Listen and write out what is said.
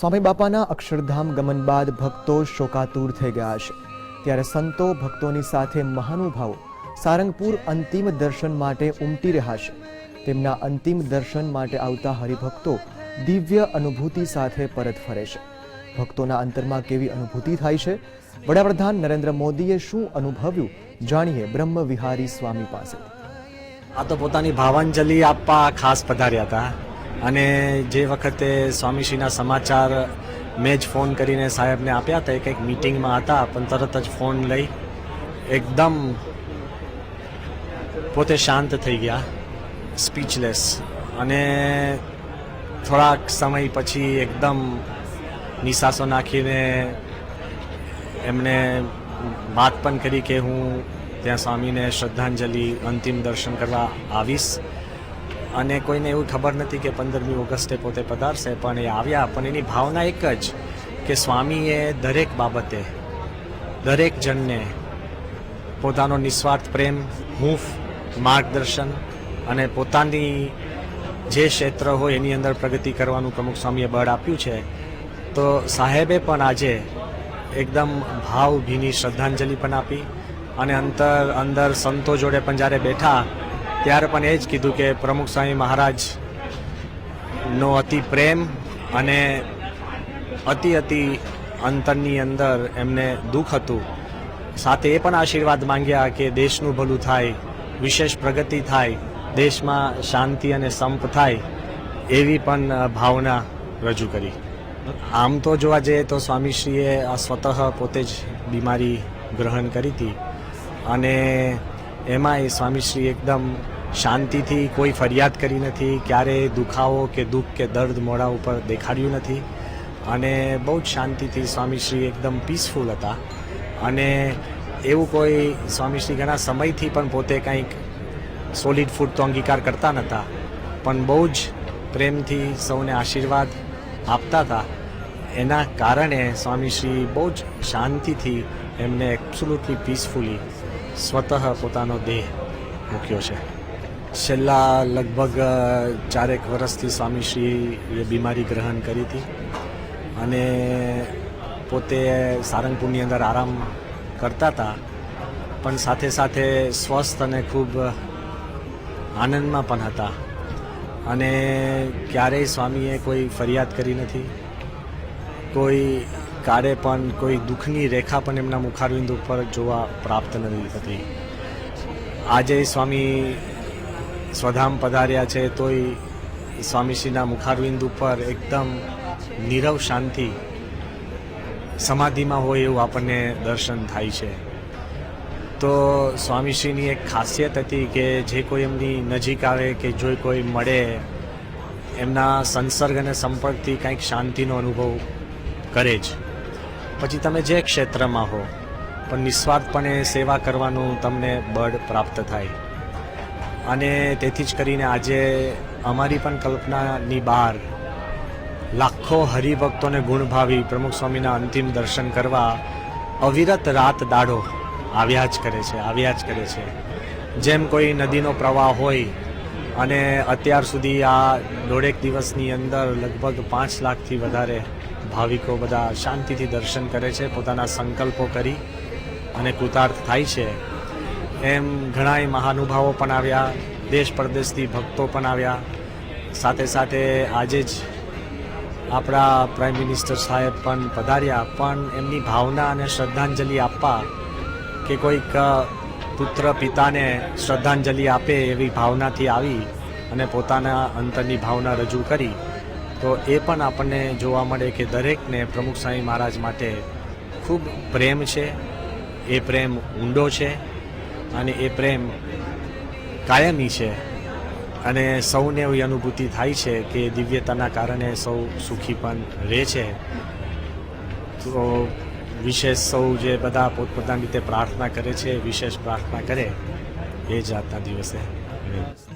સ્વામી બાપાના અક્ષરધામ ગમન બાદ ભક્તો શોકાતુર થઈ ગયા છે. ત્યારે સંતો ભક્તોની સાથે મહાનુભાવો સારંગપુર અંતિમ દર્શન માટે ઉમટી રહ્યા છે. તેમના અંતિમ દર્શન માટે આવતા હરિભક્તો દિવ્ય અનુભૂતિ સાથે પરત ફરે છે. ભક્તોના અંતરમાં કેવી અનુભૂતિ થાય છે? વડાપ્રધાન નરેન્દ્ર મોદીએ શું અનુભવ્યું? જાણીએ બ્રહ્મ વિહારી સ્વામી પાસે. આ તો પોતાની ભાવાંજલિ આપવા ખાસ પધાર્યા હતા. અને જે વખતે સ્વામીશ્રીના સમાચાર મેં જ ફોન કરીને સાહેબને આપ્યા હતા, એ કંઈક મિટિંગમાં હતા, પણ તરત જ ફોન લઈ એકદમ પોતે શાંત થઈ ગયા, સ્પીચલેસ. અને થોડાક સમય પછી એકદમ નિશાસો નાખીને એમણે વાત પણ કરી કે હું ત્યાં સ્વામીને શ્રદ્ધાંજલિ અંતિમ દર્શન કરવા આવીશ. અને કોઈને એવું ખબર નથી કે પંદરમી ઓગસ્ટે પોતે પધારશે, પણ એ આવ્યા, પણ એની ભાવના એક જ કે સ્વામીએ દરેક બાબતે, દરેક જણને પોતાનો નિસ્વાર્થ પ્રેમ, હૂંફ, માર્ગદર્શન અને પોતાની જે ક્ષેત્ર હોય એની અંદર પ્રગતિ કરવાનું પ્રમુખ સ્વામીએ બળ આપ્યું છે. તો સાહેબે પણ આજે એકદમ ભાવભીની શ્રદ્ધાંજલિ પણ આપી અને અંતર, અંદર સંતો જોડે પણ જ્યારે બેઠા ત્યારે પણ એ જ કીધું કે પ્રમુખ સ્વામી મહારાજનો અતિ પ્રેમ અને અતિ અતિ અંતરની અંદર એમને દુઃખ હતું. સાથે એ પણ આશીર્વાદ માંગ્યા કે દેશનું ભલું થાય, વિશેષ પ્રગતિ થાય, દેશમાં શાંતિ અને સંપ થાય એવી પણ ભાવના રજૂ કરી. આમ તો જોવા જઈએ તો સ્વામીશ્રીએ આ સ્વતઃ પોતે જ બીમારી ગ્રહણ કરી હતી અને એમાં એ સ્વામીશ્રી એકદમ શાંતિથી કોઈ ફરિયાદ કરી નથી ક્યારેય દુખાવો કે દુઃખ કે દર્દ મોડા ઉપર દેખાડ્યું નથી. અને બહુ જ શાંતિથી સ્વામીશ્રી એકદમ પીસફુલ હતા. અને એવું કોઈ સ્વામીશ્રી ઘણા સમયથી પણ પોતે કંઈક સોલિડ ફૂડ તો અંગીકાર કરતા નહોતા પણ બહુ જ પ્રેમથી સૌને આશીર્વાદ આપતા હતા. એના કારણે સ્વામીશ્રી બહુ જ શાંતિથી એમને એબ્સોલ્યુટલી પીસફુલી સ્વતઃ પોતાનો દેહ મૂક્યો છે. છેલ્લા લગભગ ચારેક વર્ષથી સ્વામીશ્રીએ બીમારી ગ્રહણ કરી હતી અને પોતે સારંગપુરની અંદર આરામ કરતા હતા, પણ સાથે સાથે સ્વસ્થ અને ખૂબ આનંદમાં પણ હતા. અને ક્યારેય સ્વામીએ કોઈ ફરિયાદ કરી નથી. કોઈ કાળે પણ, કોઈ દુઃખની રેખા પણ એમના મુખારવિંદ ઉપર જોવા પ્રાપ્ત નથી થતી. આજે સ્વામી સ્વધામ પધાર્યા છે, તોય સ્વામીશ્રીના મુખારવિંદ ઉપર એકદમ નીરવ શાંતિ સમાધિમાં હોય એવું આપણને દર્શન થાય છે. તો સ્વામીશ્રીની એક ખાસિયત હતી કે જે કોઈ એમની નજીક આવે કે જો કોઈ મળે, એમના સંસર્ગ અને સંપર્કથી કંઈક શાંતિનો અનુભવ કરે જ. પછી તમે જે ક્ષેત્રમાં હો, પણ નિસ્વાર્થપણે સેવા કરવાનું તમને બળ પ્રાપ્ત થાય. અને તેથી જ કરીને આજે અમારી પણ કલ્પનાની બહાર લાખો હરિભક્તોને ગુણભાવી પ્રમુખ સ્વામીના અંતિમ દર્શન કરવા અવિરત રાત દાડો આવ્યા જ કરે છે, આવ્યા જ કરે છે. જેમ કોઈ નદીનો પ્રવાહ હોય અને અત્યાર સુધી આ દોઢેક દિવસની અંદર લગભગ પાંચ લાખથી વધારે ભાવિકો બધા શાંતિથી દર્શન કરે છે, પોતાના સંકલ્પો કરી અને કૃતાર્થ થાય છે. એમ ઘણાય મહાનુભાવો પણ આવ્યા દેશ પરદેશથી ભક્તો પણ આવ્યા. સાથે સાથે આજે જ આપણા પ્રાઇમ મિનિસ્ટર સાહેબ પણ પધાર્યા, પણ એમની ભાવના અને શ્રદ્ધાંજલિ આપવા કે કોઈક પુત્ર પિતાને શ્રદ્ધાંજલિ આપે એવી ભાવનાથી આવી અને પોતાના અંતરની ભાવના રજૂ કરી. તો એ પણ આપણને જોવા મળે કે દરેકને પ્રમુખ સ્વામી મહારાજ માટે ખૂબ પ્રેમ છે. એ પ્રેમ ઊંડો છે. અને એ પ્રેમ કાયમી છે. અને સૌને એવી અનુભૂતિ થાય છે કે દિવ્યતાના કારણે સૌ સુખી પણ રહે છે. તો વિશેષ સૌ જે બધા પોતપોતાની રીતે પ્રાર્થના કરે છે, વિશેષ પ્રાર્થના કરે, એ જાતના દિવસે.